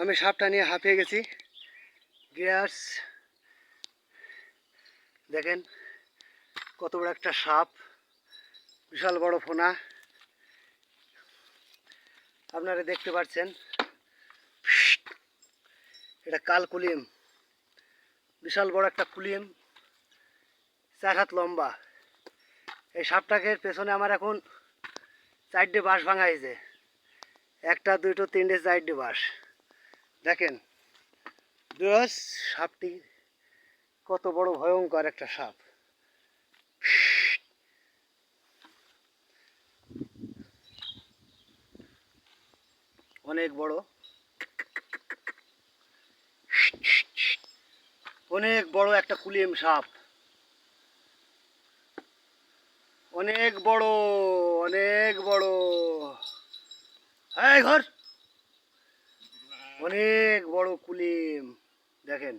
আমি সাপটা নিয়ে হাঁপিয়ে গেছি। গ্যাস দেখেন কত বড় একটা সাপ, বিশাল বড় ফোনা। আপনারা দেখতে পাচ্ছেন, এটা কাল কুলিম। বিশাল বড় একটা কুলিম, চার হাত লম্বা। এই সাপটাকে পেছনে আমার এখন চারটে বাঁশ ভাঙা হয়েছে। একটা, দুটো, তিনটে, চারটে বাঁশ। দেখেন বেশ সাপটি কত বড় ভয়ঙ্কর একটা সাপ। অনেক বড়। অনেক বড় একটা কুলিম সাপ। অনেক বড় অনেক বড়। হ্যাঁ ঘর। অনেক বড় কুলিম দেখেন।